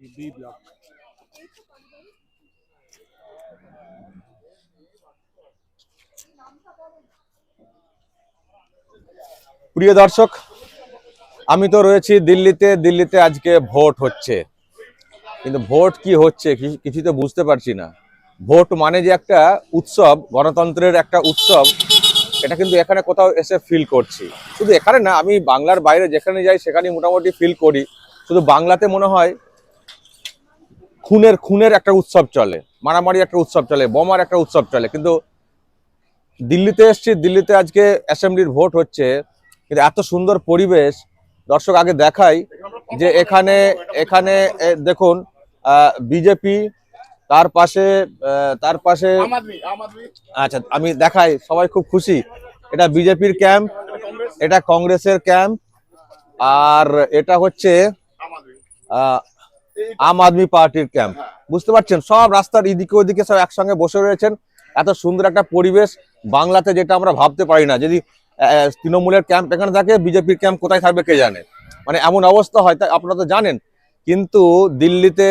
B block প্রিয় দর্শক, আমি তো রয়েছি দিল্লিতে। দিল্লিতে আজকে ভোট হচ্ছে। কিন্তু ভোট কি হচ্ছে কিছু তো বুঝতে পারছি না। ভোট মানে যে একটা উৎসব, গণতন্ত্রের একটা উৎসব, এটা কিন্তু এখানে কোথাও এসে ফিল করছি। শুধু এখানে না, আমি বাংলার বাইরে যেখানে যাই সেখানে মোটামুটি ফিল করি। শুধু বাংলাতে মনে হয় খুনের খুনের একটা উৎসব চলে মারামারি একটা উৎসব চলে বোমার একটা উৎসব চলে। কিন্তু দিল্লিতে এসছি দিল্লিতে আজকে অ্যাসেম্বলির ভোট হচ্ছে কিন্তু এত সুন্দর পরিবেশ দর্শক আগে দেখাই যে এখানে এখানে দেখুন বিজেপি তার পাশে তার পাশে আচ্ছা আমি দেখাই সবাই খুব খুশি। এটা বিজেপির ক্যাম্প এটা কংগ্রেসের ক্যাম্প আর এটা হচ্ছে আম আদমি পার্টির ক্যাম্প বুঝতে পারছেন? সব রাস্তার এদিকে ওদিকে সব একসঙ্গে বসে রয়েছেন। এত সুন্দর একটা পরিবেশ বাংলাতে যেটা আমরা ভাবতে পারি না। যদি তৃণমূলের ক্যাম্প এখানে থাকে বিজেপির ক্যাম্প কোথায় থাকবে কে জানে? মানে এমন অবস্থা হয় তা আপনারা তো জানেন। কিন্তু দিল্লিতে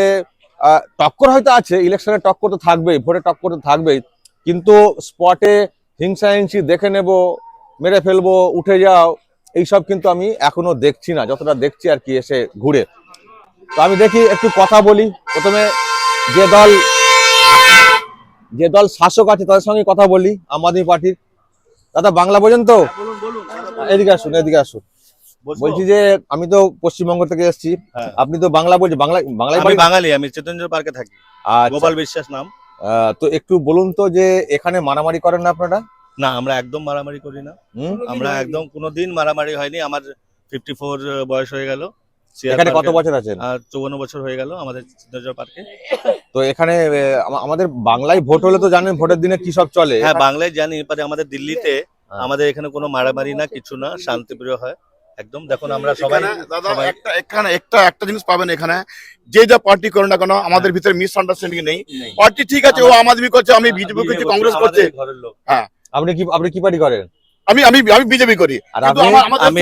টক্কর হয়তো আছে ইলেকশনের টক্কর তো থাকবেই ভোটে টক্কর তো থাকবেই। কিন্তু স্পটে হিংসা হিংসি দেখে নেব মেরে ফেলব উঠে যাও এইসব কিন্তু আমি এখনও দেখছি না। যতটা দেখছি আর কি এসে ঘুরে। তো আমি দেখি একটু কথা বলি। প্রথমে যে দল যে দল শাসক আছে তাদের সঙ্গে কথা বলি আম আদমি পার্টির। দাদা বাংলা বোঝেন তো? এদিকে আসুন এদিকে আসুন। বলছি যে আমি তো পশ্চিমবঙ্গ থেকে এসেছি। হ্যাঁ। আপনি তো বাংলা বলছেন বাংলা বাংলা বাঙালি আমি চেতনজোর পার্কে থাকি। আচ্ছা, গোপাল বিশ্বাস নাম। আহ, তো একটু বলুন তো যে এখানে মারামারি করেন না আপনারা? না আমরা একদম মারামারি করি না। হুম? আমরা একদম কোনোদিন মারামারি হয়নি। আমার ফিফটি ফোর বয়স হয়ে গেল। এখানে কত বছর আছেন? চৌবন্ন বছর হয়ে গেল আমাদের পার্কে। তো এখানে আমাদের বাংলায় ভোট হলে তো জানেন ভোটের দিনে কি সব চলে। হ্যাঁ বাংলায় জানি এবারে আমাদের দিল্লিতে হ্যাঁ। আমাদের এখানে কোনো মারামারি না কিছু না শান্তিপ্রিয় হয় একদম। দেখুন আমরা সবাই দাদা একটা এখানে একটা একটা জিনিস পাবেন এখানে। যে যা পার্টি করে না কেন আমাদের ভিতরে মিস আন্ডারস্ট্যান্ডিং নেই। পার্টি ঠিক আছে ও আম আদমি করছে আমি বিজেপি করছি কংগ্রেস করছে আমাদের আপনি কি আপনি কি পার্টি করেন? আমি আমি আমি বিজেপি করি। আমি।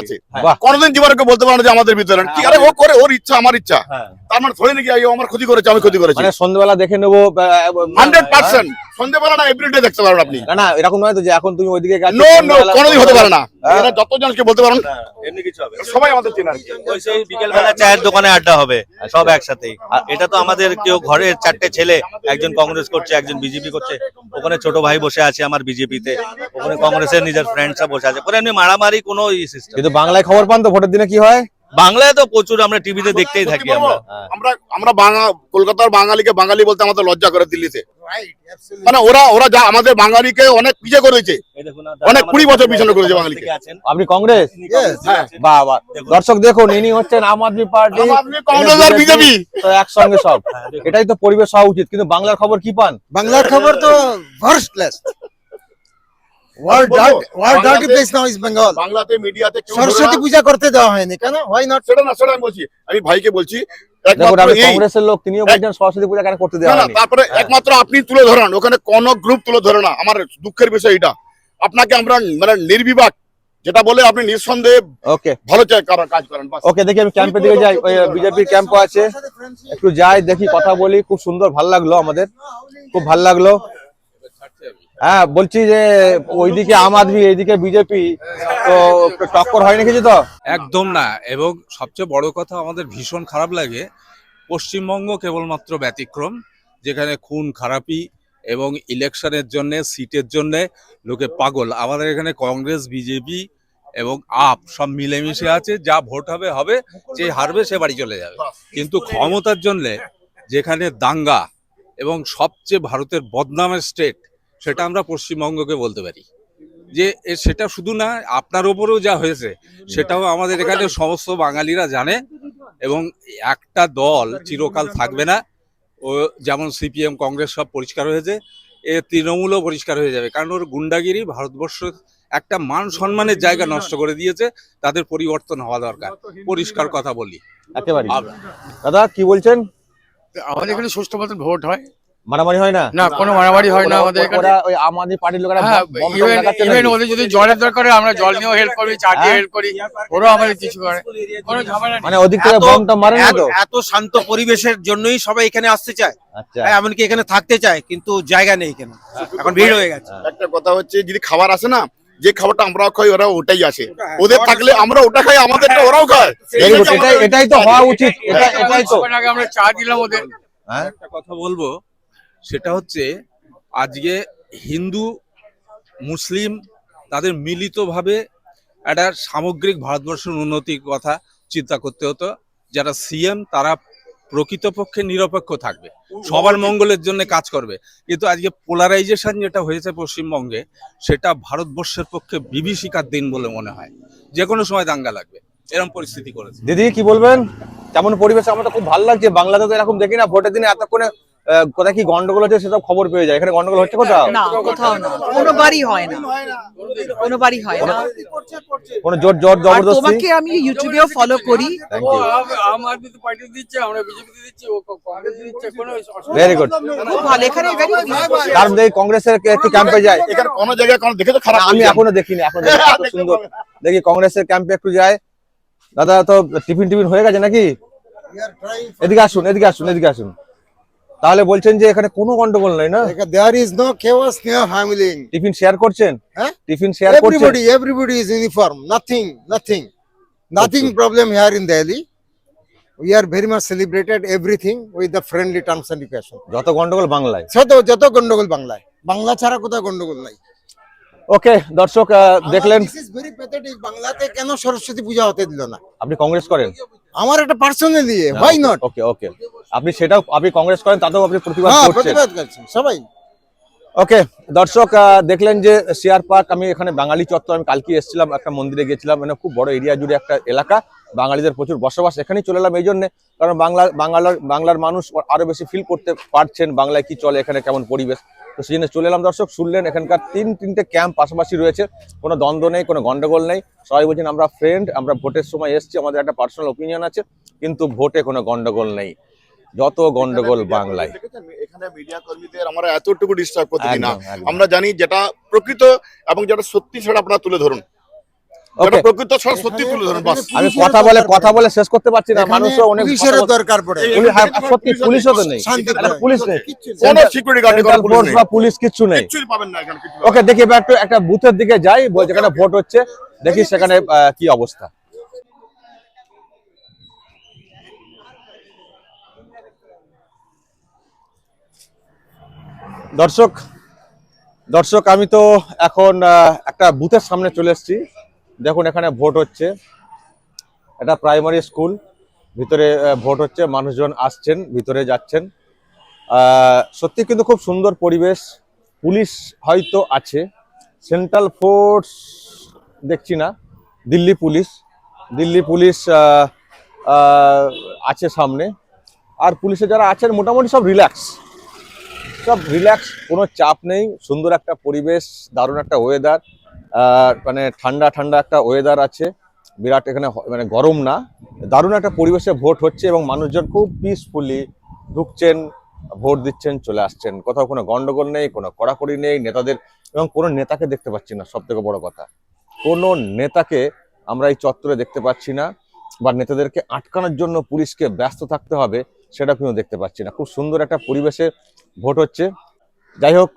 আছে। হ্যাঁ। কোনোদিন জীবনে কেউ বলতে পারে না যে আমাদের ভিতরে কি আরে ও করে ওর ইচ্ছা আমার ইচ্ছা। হ্যাঁ। তার মানে ধরে নাকি আমার ক্ষতি করেছে আমি ক্ষতি করেছি। মানে সন্ধ্যাবেলা দেখে নেব হান্ড্রেড পার্সেন্ট। সন্ধ্যেবেলা না এভরিডে দেখতে পারেন আপনি। না না এরকম নয় তো যে এখন তুমি ওইদিকে গেছো নো নো কোনোদিন হতে পারে না। হ্যাঁ। এটা বলতে পারেন না, এমনি কিছু হবে। সবাই আমাদের চেনার ওই সেই বিকেলবেলা চায়ের দোকানে আড্ডা হবে সব একসাথেই। আর এটা তো আমাদের কেউ ঘরের চারটে ছেলে একজন কংগ্রেস করছে একজন বিজেপি করছে। ওখানে ছোট ভাই বসে আছে আমার বিজেপিতে ওখানে কংগ্রেসের নিজের ফ্রেন্ডসরা বসে আছে। পরে এমনি মারামারি কোনো সিস্টেম কিন্তু বাংলায় খবর পান তো ভোটের দিনে কি হয়? বাংলায় তো প্রচুর আমরা টিভিতে দেখতেই থাকি আমরা। হ্যাঁ। আমরা আমরা কলকাতার বাঙালিকে বাঙালি বলতে আমাদের লজ্জা করে দিল্লিতে। মানে ওরা ওরা যা আমাদের বাঙালিকে অনেক পিছিয়ে করেছে। এই দেখুন না, অনেক কুড়ি বছর পিছনে করেছে বাঙালিকে। আপনি কংগ্রেস? হ্যাঁ। দেখুন। দর্শক দেখুন ইনি হচ্ছেন আম আদমি পার্টি কংগ্রেস আর বিজেপি। তো একসঙ্গে সব। হ্যাঁ, এটাই তো পরিবেশ হওয়া উচিত কিন্তু বাংলার খবর কি পান? বাংলার খবর তো first class world world place now is Bengal বাংলাতে মিডিয়াতে কেউ সরস্বতী পূজা করতে দেওয়া হয়নি কেন? হোয়াই নট সেটা না সেটা আমি বলছি। আমি ভাইকে বলছি কংগ্রেসের লোক তিনিও বলছেন সরস্বতী পূজা কেন করতে দেওয়া হয়নি? তারপরে একমাত্র আপনি তুলে ধরেন ওখানে কোন গ্রুপ তুলে ধরে না। আমার দুঃখের বিষয় এটা। আপনাকে আমরা মানে নির্বিবাক যেটা বলে আপনি নিঃসন্দেহে ওকে ভালো কাজ করেন ওকে দেখি আমি ক্যাম্পের দিকে যাই। বিজেপির ক্যাম্পও আছে। একটু যাই দেখি কথা বলি। খুব সুন্দর ভালো লাগল আমাদের। খুব ভালো লাগল। হ্যাঁ বলছি যে ওইদিকে আম আদমি, এইদিকে বিজেপি, তো টক্কর হয়নি কিছু তো? একদম না, এবং সবচেয়ে বড় কথা আমাদের ভীষণ খারাপ লাগে, পশ্চিমবঙ্গ কেবলমাত্র ব্যতিক্রম, যেখানে খুন খারাপি এবং ইলেকশনের জন্য, সিটের জন্য লোকে পাগল। আমাদের এখানে কংগ্রেস, বিজেপি এবং আপ সব মিলেমিশে আছে, যা ভোট হবে হবে, যে হারবে সে বাড়ি চলে যাবে। কিন্তু ক্ষমতার জন্য যেখানে দাঙ্গা এবং সবচেয়ে ভারতের বদনামের স্টেট সেটা আমরা পশ্চিমবঙ্গকে বলতে পারি। যে এ সেটা শুধু না আপনার ওপরেও যা হয়েছে সেটাও আমাদের এখানে সমস্ত বাঙালিরা জানে এবং একটা দল চিরকাল থাকবে না। ও যেমন সিপিএম কংগ্রেস সব পরিষ্কার হয়েছে এ তৃণমূলও পরিষ্কার হয়ে যাবে। কারণ ওর গুন্ডাগিরি ভারতবর্ষ একটা মান সম্মানের জায়গা নষ্ট করে দিয়েছে তাদের পরিবর্তন হওয়া দরকার। পরিষ্কার কথা বলি। একেবারে দাদা কি বলছেন? আমাদের এখানে সুষ্ঠু মতন ভোট হয়। মারামারি হয় না? না কোনো মারামারি হয় না আমাদের এখানে। ওরা ওই আম পার্টির লোকেরা হ্যাঁ ইভেন? ওদের যদি জলের দরকার হয় আমরা জল নিয়েও হেল্প করি চা দিয়ে হ্যাঁ? হেল্প করি ওরাও আমাদের কিছু করে। কোনো ঝামেলা মানে ওদিক থেকে এত- মারে না তো এত- এত শান্ত পরিবেশের জন্যই সবাই এখানে আসতে চায়। আচ্ছা। এমনকি এখানে থাকতে চায় কিন্তু জায়গা নেই এখানে। এখন ভিড় হয়ে গেছে। একটা কথা হচ্ছে যদি খাবার আসে না যে খাবারটা আমরা খাই ওরা ওটাই আসে। ওদের থাকলে আমরা ওটা খাই আমাদেরটা ওরাও খায়। এটাই এটাই তো হওয়া উচিত এটা এটাই তো। আমরা চা দিলাম ওদের। হ্যাঁ? একটা কথা বলব সেটা হচ্ছে আজকে হিন্দু, মুসলিম তাদের মিলিতভাবে একটা সামগ্রিক ভারতবর্ষের উন্নতির কথা চিন্তা করতে হতো, যারা সিএম তারা প্রকৃতপক্ষে নিরপেক্ষ থাকবে। সবার মঙ্গলের জন্য কাজ করবে। কিন্তু আজকে পোলারাইজেশন যেটা হয়েছে পশ্চিমবঙ্গে, সেটা ভারতবর্ষের পক্ষে বিভীষিকার দিন বলে মনে হয়। যে কোনো সময় দাঙ্গা লাগবে। এরকম পরিস্থিতি করেছে। দিদি, কি বলবেন? তেমন পরিবেশ? আমার তো খুব ভালো লাগছে। বাংলাতে তো এরকম দেখি না, ভোটের দিনে এতক্ষণে কোথায় কি গন্ডগোল হচ্ছে সেসব খবর পেয়ে যায়। এখানে গন্ডগোল হচ্ছে কোথাও? না কোথাও না। কোনো বাড়ি হয় না। কোনো বাড়ি হয় না। কোনো জোর জোর জবরদস্তি? তোমাকে আমি ইউটিউবেও ফলো করি। থ্যাংক ইউ আম আদমি তো পার্টি দিচ্ছে আমরা বিজেপি দিচ্ছি ও কংগ্রেস দিচ্ছে কোনো ভেরি গুড খুব ভালো এখানে peaceful। তার মধ্যে কংগ্রেসের কে- একটু ক্যাম্পে যায়। এখানে কোনো জায়গায় কোনো দেখে তো খারাপ আমি। এখনও দেখিনি এখন দেখি সুন্দর। দেখি কংগ্রেসের ক্যাম্পে একটু যায়। দাদা তো টিফিন টিফিন হয়ে গেছে নাকি? এদিকে আসুন এদিকে আসুন এদিকে আসুন। তাহলে বলছেন যে এখানে কোনো গন্ডগোল নাই না? There is no chaos near family tiffin share করছেন? হ্যাঁ? টিফিন শেয়ার করছেন? Everybody everybody is uniform nothing nothing nothing problem here in Delhi we are very much celebrated everything with the friendly terms and requisition যত গন্ডগোল বাংলায়। সে যত গন্ডগোল বাংলায়। বাংলা ছাড়া কোথাও গন্ডগোল নাই। ওকে দর্শক দেখলেন বাংলাতে কেন সরস্বতী পূজা হতে দিল না? আপনি কংগ্রেস করেন? আমার একটা personally why not okay okay আপনি সেটাও আপনি কংগ্রেস করেন তাতেও আপনি প্রতিবাদ হ্যাঁ করছেন। সবাই। ওকে দর্শক দেখলেন যে শেয়ার পার্ক আমি এখানে বাঙালি চত্বর আমি কালকে এসেছিলাম একটা মন্দিরে গেছিলাম মানে খুব বড় এরিয়া জুড়ে একটা এলাকা। বাঙালিদের প্রচুর বসবাস এখানেই চলে এলাম এই জন্য। কারণ বাংলা বাংলার বাংলার মানুষ আরও বেশি ফিল করতে পারছেন বাংলায় কি চলে এখানে কেমন পরিবেশ। তো সেই জন্য চলে এলাম। দর্শক শুনলেন এখানকার তিন তিনটে ক্যাম্প পাশাপাশি রয়েছে। কোনো দ্বন্দ্ব নেই কোনো গন্ডগোল নেই। সবাই বলছেন আমরা ফ্রেন্ড আমরা ভোটের সময় এসেছি আমাদের একটা পার্সোনাল ওপিনিয়ন আছে। কিন্তু ভোটে কোনো গন্ডগোল নেই। যত গন্ডগোল বাংলায়। এখানে মিডিয়া কর্মীদের আমরা এতটুকু ডিস্টার্ব করতে না। আমরা জানি যেটা প্রকৃত এবং যেটা সত্যি সেটা আপনারা তুলে ধরুন। আমি কথা বলে কথা বলে শেষ করতে পারছি না মানুষও অনেক পুলিশের দরকার পড়ে। পুলিশ- সত্যি পুলিশও তো নেই। একটা পুলিশ নেই। কোনো সিকিউরিটি গার্ড ফোর্স বা পুলিশ কিচ্ছু নেই। কিছুই পাবেন না এখানে কিছু ওকে দেখি এবার একটু একটা বুথের দিকে যাই বল- যেখানে ভোট হচ্ছে দেখি সেখানে আহ, কি অবস্থা। দর্শক দর্শক আমি তো এখন আহ, একটা বুথের সামনে চলে এসেছি। দেখুন, এখানে ভোট হচ্ছে। এটা প্রাইমারি স্কুল ভিতরে ভোট হচ্ছে, মানুষজন আসছেন, ভিতরে যাচ্ছেন। সত্যি কিন্তু খুব সুন্দর পরিবেশ। পুলিশ হয়তো আছে। সেন্ট্রাল ফোর্স দেখছি না। দিল্লি পুলিশ। দিল্লি পুলিশ আছে সামনে। আর পুলিশে যারা আছেন, মোটামুটি সব রিল্যাক্স সব রিল্যাক্স কোনো চাপ নেই। সুন্দর একটা পরিবেশ, দারুণ একটা ওয়েদার মানে ঠান্ডা ঠান্ডা একটা ওয়েদার আছে। বিরাট এখানে মানে গরম না। দারুণ একটা পরিবেশে ভোট হচ্ছে এবং মানুষজন খুব পিসফুলি ঢুকছেন, ভোট দিচ্ছেন, চলে আসছেন। কোথাও কোনো গন্ডগোল নেই, কোনো কড়াকড়ি নেই, নেতাদের এবং কোনো নেতাকে দেখতে পাচ্ছি না সব থেকে বড় কথা। কোনো নেতাকে আমরা এই চত্বরে দেখতে পাচ্ছি না বা নেতাদেরকে আটকানোর জন্য পুলিশকে ব্যস্ত থাকতে হবে, সেটা কিন্তু দেখতে পাচ্ছি না। খুব সুন্দর একটা পরিবেশে ভোট হচ্ছে। যাই হোক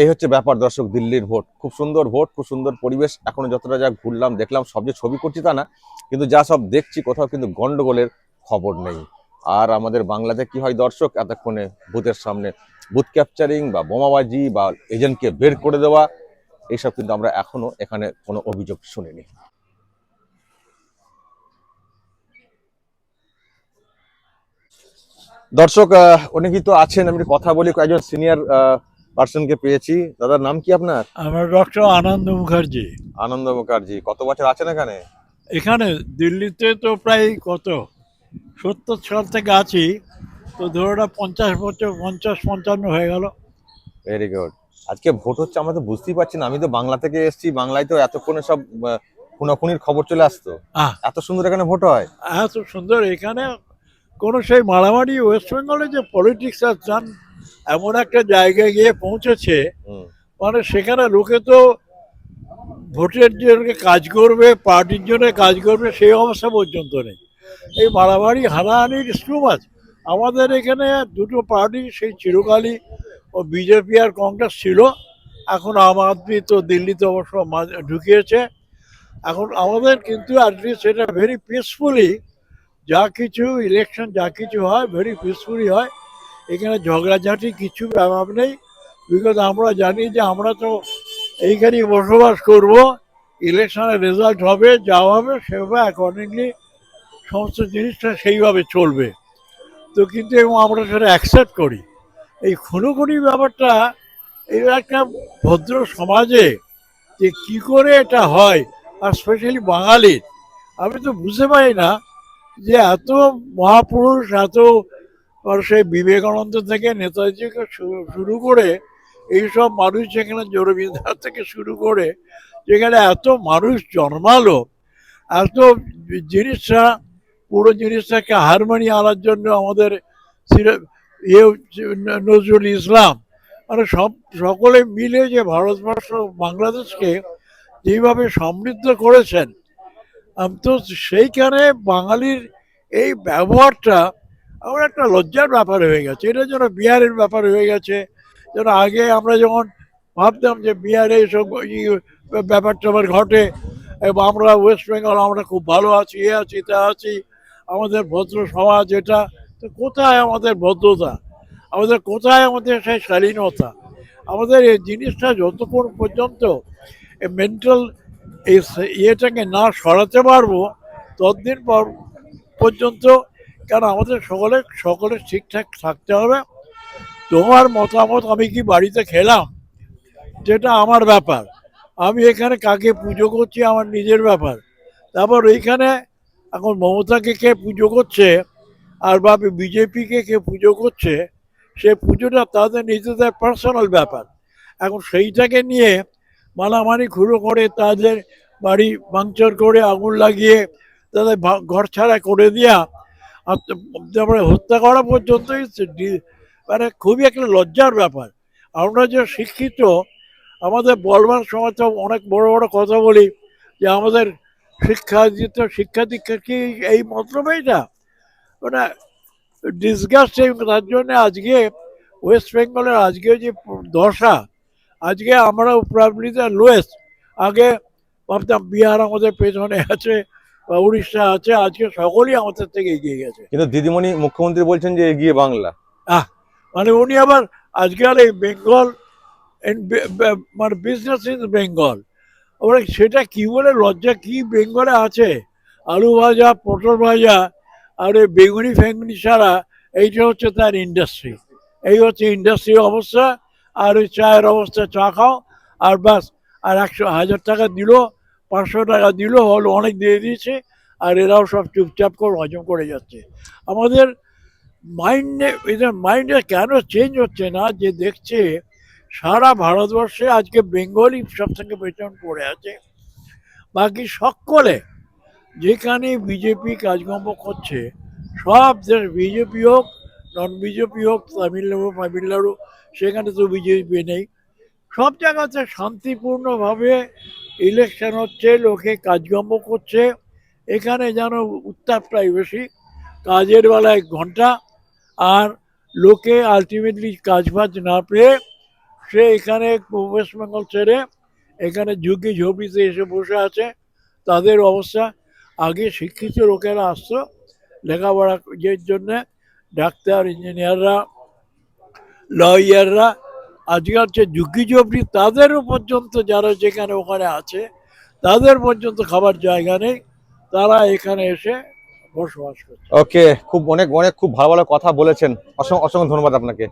এই হচ্ছে ব্যাপার দর্শক, দিল্লির ভোট। খুব সুন্দর ভোট, খুব সুন্দর পরিবেশ। এখনও যতটা যা ঘুরলাম, দেখলাম, সব যে ছবি করছি তা না, কিন্তু যা সব দেখছি, কোথাও কিন্তু গন্ডগোলের খবর নেই। আর আমাদের বাংলাতে কি হয় দর্শক, এতক্ষণে বুথের সামনে বুথ ক্যাপচারিং বা বোমাবাজি বা এজেন্টকে বের করে দেওয়া, এইসব কিন্তু আমরা এখনও এখানে কোনো অভিযোগ শুনিনি। দর্শক অনেকেই তো আছেন, আমি কথা বলি, কয়েকজন সিনিয়র পার্সনকে পেয়েছি। দাদার নাম কি আপনার? আমার ডক্টর আনন্দ মুখার্জি। আনন্দ মুখার্জি। কত বছর আছেন এখানে? এখানে দিল্লিতে তো প্রায় কত? সত্তর সাল থেকে আছি। তো ধরো না পঞ্চাশ বছর পঞ্চাশ পঞ্চান্ন হয়ে গেল। ভেরি গুড আজকে ভোট হচ্ছে আমরা তো বুঝতেই পারছি না। আমি তো বাংলা থেকে এসেছি বাংলায় তো এতক্ষণে সব খুনাখুনির খবর চলে আসতো। এত সুন্দর এখানে ভোট হয়। এত সুন্দর। এখানে কোনো সেই মারামারি ওয়েস্ট বেঙ্গলে যে পলিটিক্স আর এমন একটা জায়গায় গিয়ে পৌঁছেছে মানে সেখানে লোকে তো ভোটের জন্য কাজ করবে পার্টির জন্য কাজ করবে সেই অবস্থা পর্যন্ত নেই। এই মারামারি হানাহানির স্টুমাচ আমাদের এখানে দুটো পার্টি সেই চিরকালই ও বিজেপি আর কংগ্রেস ছিল। এখন আম আদমি তো দিল্লিতে অবশ্য ঢুকিয়েছে। এখন আমাদের কিন্তু অ্যাটলিস্ট এটা ভেরি পিসফুলি যা কিছু ইলেকশন যা কিছু হয় ভেরি পিসফুলি হয়। এখানে ঝগড়াঝাটি কিছু ব্যাপার নেই। বিকজ আমরা জানি যে আমরা তো এইখানেই বসবাস করব ইলেকশনের রেজাল্ট হবে, যা হবে সেভাবে অ্যাকর্ডিংলি সমস্ত জিনিসটা সেইভাবে চলবে। তো কিন্তু এবং আমরা সেটা অ্যাকসেপ্ট করি। এই খুনোখুনি ব্যাপারটা এটা একটা ভদ্র সমাজে যে কি করে এটা হয়, আর স্পেশালি বাঙালির, আমি তো বুঝতে পারি না যে এত মহাপুরুষ, এত আর সেই বিবেকানন্দ থেকে নেতাজিকে শুরু করে এইসব মানুষ যেখানে রবীন্দ্রনাথ থেকে শুরু করে যেখানে এত মানুষ জন্মালো, এত জিনিসটা, পুরো জিনিসটাকে হারমোনি আনার জন্য আমাদের ইয়ে নজরুল ইসলাম। মানে সব, সকলে মিলে যে ভারতবর্ষ বাংলাদেশকে যেভাবে সমৃদ্ধ করেছেন তো সেইখানে বাঙালির এই ব্যবহারটা আমার একটা লজ্জার ব্যাপার হয়ে গেছে। এটা যেন বিহারের ব্যাপার হয়ে গেছে। যেন আগে আমরা যখন ভাবতাম যে বিহারে এইসব ব্যাপার ট্যাপার ঘটে, এবং আমরা ওয়েস্ট বেঙ্গল আমরা খুব ভালো আছি, এ আছি, তা আছি, আমাদের ভদ্র সমাজ এটা, তো কোথায় আমাদের ভদ্রতা? আমাদের কোথায় আমাদের সেই শালীনতা? আমাদের এই জিনিসটা যতক্ষণ পর্যন্ত মেন্টাল এই ইয়েটাকে না সরাতে পারব, ততদিন পর পর্যন্ত কারণ আমাদের সকলে সকলে ঠিকঠাক থাকতে হবে। তোমার মতামত আমি কি বাড়িতে খেলাম? যেটা আমার ব্যাপার। আমি এখানে কাকে পুজো করছি আমার নিজের ব্যাপার। তারপর এইখানে এখন মমতাকে কে পুজো করছে আর বা বিজেপিকে কে পুজো করছে, সে পুজোটা তাদের নিজেদের পার্সোনাল ব্যাপার। এখন সেইটাকে নিয়ে মালামারি খুঁড়ো করে, তাদের বাড়ি ভাঙচুর করে, আগুন লাগিয়ে তাদের ঘর ছাড়া করে দেওয়া তারপরে হত্যা করা পর্যন্তই মানে খুবই একটা লজ্জার ব্যাপার। আমরা যে শিক্ষিত, আমাদের বলবার সময় তো অনেক বড় বড় কথা বলি যে আমাদের শিক্ষা দিতে, শিক্ষা দীক্ষা কি এই মতলবেই না? মানে ডিসগাস্টিং তার জন্য আজকে ওয়েস্ট বেঙ্গলের আজকে যে দশা, আজকে আমরা প্রবলি দ্য লোয়েস্ট আগে ভাবতাম বিহার আমাদের পেছনে আছে বা উড়িষ্যা আছে আজকে সকলেই আমাদের থেকে এগিয়ে গেছে। কিন্তু দিদিমণি মুখ্যমন্ত্রী বলছেন যে এগিয়ে বাংলা। আহ মানে উনি আবার আজকাল এই বেঙ্গল মানে বিজনেস ইন বেঙ্গল ওরা সেটা কি বলে লজ্জা কি বেঙ্গলে আছে? আলু ভাজা পটল ভাজা আর এই বেগুনি ফেগুনি ছাড়া এইটা হচ্ছে তার ইন্ডাস্ট্রি এই হচ্ছে ইন্ডাস্ট্রির অবস্থা আর ওই চায়ের অবস্থা চা খাও আর বাস আর একশো হাজার টাকা দিল পাঁচশো টাকা দিল, হলো অনেক দিয়ে দিয়েছে, আর এরাও সব চুপচাপ করে হজম করে যাচ্ছে। আমাদের মাইন্ডে এদের মাইন্ডে কেন চেঞ্জ হচ্ছে না, যে দেখছে সারা ভারতবর্ষে আজকে বেঙ্গলি সব থেকে পেছন পড়ে আছে। বাকি সকলে যেখানে বিজেপি কাজকর্ম করছে, সব দেশ বিজেপি হোক নন বিজেপি হোক, তামিলনাড়ু তামিলনাড়ু সেখানে তো বিজেপি নেই। সব জায়গাতে শান্তিপূর্ণভাবে ইলেকশন হচ্ছে, লোকে কাজকর্ম করছে, এখানে যেন উত্তাপটাই বেশি, কাজের বেলায় ঘণ্টা, আর লোকে আলটিমেটলি কাজ বাজ না পেয়ে সে এখানে ওয়েস্ট বেঙ্গল ছেড়ে, এখানে ঝুঁকি ঝুঁকিতে এসে বসে আছে, তাদের অবস্থা। আগে শিক্ষিত লোকেরা আসতো লেখাপড়া এর জন্যে, ডাক্তার ইঞ্জিনিয়াররা লয়াররা আজকাল যে ঝুঁকি ঝুঁকি তাদেরও পর্যন্ত যারা যেখানে ওখানে আছে তাদের পর্যন্ত খাবার জায়গা নেই তারা এখানে এসে বসবাস করছে। ওকে খুব অনেক অনেক খুব ভালো ভালো কথা বলেছেন। অসংখ্য অসংখ্য ধন্যবাদ আপনাকে।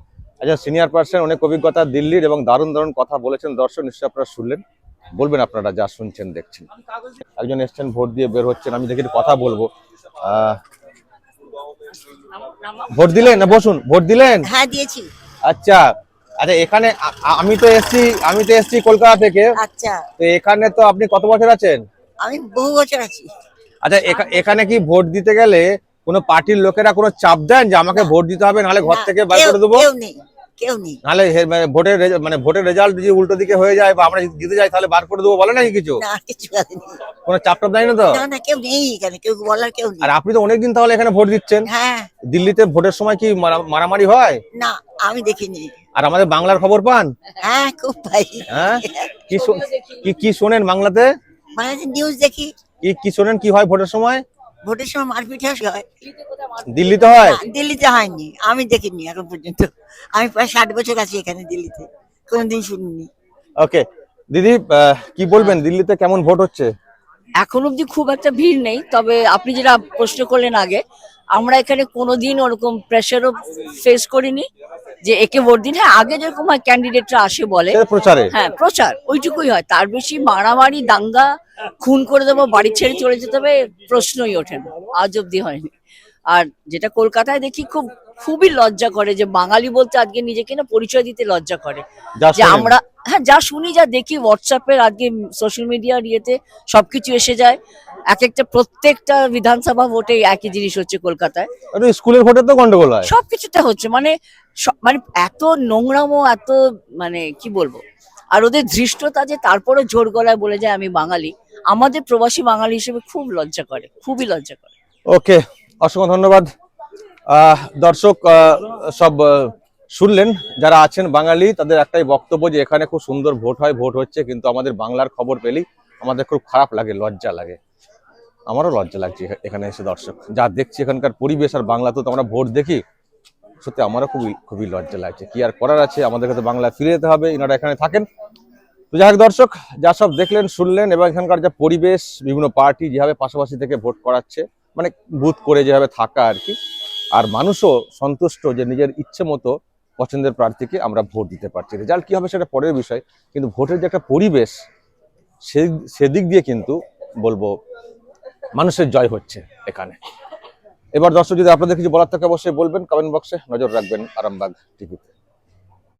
একজন সিনিয়র পার্সন অনেক অভিজ্ঞতা দিল্লির এবং দারুণ দারুণ কথা বলেছেন। দর্শক নিশ্চয়ই আপনারা শুনলেন। বলবেন আপনারা যা শুনছেন দেখছেন। একজন এসছেন ভোট দিয়ে বের হচ্ছেন। আমি দেখি কথা বলব। ভোট দিলেন না বসুন ভোট দিলেন? হ্যাঁ দিয়েছি। আচ্ছা আচ্ছা এখানে আমি তো এসছি আমি তো এসছি কলকাতা থেকে। আচ্ছা। তো এখানে তো আপনি কত বছর আছেন? আমি বহু বছর আছি। আচ্ছা এখা- এখানে কি ভোট দিতে গেলে কোনো পার্টির লোকেরা কোনো চাপ দেন যে আমাকে ভোট দিতে হবে নাহলে ঘর থেকে বাইর করে দেবো? কেউ নেই। নাহলে মানে ভোটের মানে ভোটের রেজাল্ট যদি উল্টো দিকে হয়ে যায় বা আমরা যদি জিতে যাই তাহলে বার করে দেবো বলে নাকি কিছু? না কিছু কোনো চাপ টাপ দেয় না তো? না না কেউ নেই এখানে কেউ বলার কেউ নেই। আর আপনি তো অনেকদিন তাহলে এখানে ভোট দিচ্ছেন। হ্যাঁ। দিল্লিতে ভোটের সময় কি মারামারি হয়? না আমি দেখিনি। আর আমাদের বাংলার খবর পান? হ্যাঁ খুব ভাই হ্যাঁ? কি কি শোনেন বাংলাতে? মানে নিউজ দেখি। কি কি শোনেন? কি হয় ভোটের সময়? ভোটের সময় মারপিট হয় দিল্লিতে হয়? দিল্লিতে হয়নি। আমি দেখিনি এখন পর্যন্ত। আমি প্রায় ষাট বছর আছি এখানে দিল্লিতে। কোনোদিন শুনিনি। ওকে। দিদি কি বলবেন? দিল্লিতে কেমন ভোট হচ্ছে? এখন অব্দি খুব একটা ভিড় নেই। তবে আপনি যেটা প্রশ্ন করলেন আগে আমরা এখানে কোনোদিন ওরকম প্রেশারও ফেস করিনি যে একে ভোট দিন। হ্যাঁ আগে যেরকম হয় ক্যান্ডিডেটরা আসে বলে। প্রচারে? হ্যাঁ প্রচার। ওইটুকুই হয়। তার বেশি মারামারি দাঙ্গা খুন করে দেবো বাড়ি ছেড়ে চলে যেতে হবে প্রশ্নই ওঠে না আজ অব্দি হয়নি। আর যেটা কলকাতায় দেখি খুব খুবই লজ্জা করে যে বাঙালি বলতে আজকে নিজেকে না পরিচয় দিতে লজ্জা করে। যে আমরা হ্যাঁ যা শুনি যা দেখি হোয়াটসঅ্যাপের আজকে সোশ্যাল মিডিয়ার ইয়েতে সবকিছু এসে যায়। এক একটা প্রত্যেকটা বিধানসভা ভোটে একই জিনিস হচ্ছে কলকাতায়। স্কুলের ভোটে তো গন্ডগোল হয়। সবকিছুতে হচ্ছে মানে মানে এত নোংরামো এত মানে কি বলব? আর ওদের ধৃষ্টতা যে তারপরে জোর গলায় বলে যায় আমি বাঙালি। আমাদের প্রবাসী বাঙালি হিসেবে খুব লজ্জা করে, খুবই লজ্জা করে। ওকে, অসংখ্য ধন্যবাদ। দর্শক সব শুনলেন, যারা আছেন বাঙালি, তাদের একটাই বক্তব্য যে এখানে খুব সুন্দর ভোট হয়, ভোট হচ্ছে, কিন্তু আমাদের বাংলার খবর পেলেই আমাদের খুব খারাপ লাগে, লজ্জা লাগে। আমারও লজ্জা লাগছে এখানে এসে দর্শক। যা দেখছি এখানকার পরিবেশ আর বাংলা তো আমরা ভোট দেখি, সত্যি আমারও খুবই খুবই লজ্জা লাগছে। কি আর করার আছে? আমাদেরকে তো বাংলা ফিরে যেতে হবে। এনারা এখানে থাকেন। তো যাই দর্শক, যা সব দেখলেন, শুনলেন এবং এখানকার যা পরিবেশ, বিভিন্ন পার্টি যেভাবে পাশাপাশি থেকে ভোট করাচ্ছে মানে বুথ করে যেভাবে থাকা আর কি, আর মানুষও সন্তুষ্ট যে নিজের ইচ্ছে মতো পছন্দের প্রার্থীকে আমরা ভোট দিতে পারছি। রেজাল্ট কী হবে সেটা পরের বিষয়, কিন্তু ভোটের যে একটা পরিবেশ, সে, সেদিক দিয়ে কিন্তু বলব মানুষের জয় হচ্ছে এখানে। এবার দর্শক, যদি আপনাদের কিছু বলার থাকে, অবশ্যই বলবেন কমেন্ট বক্সে নজর রাখবেন আরামবাগ টিভিতে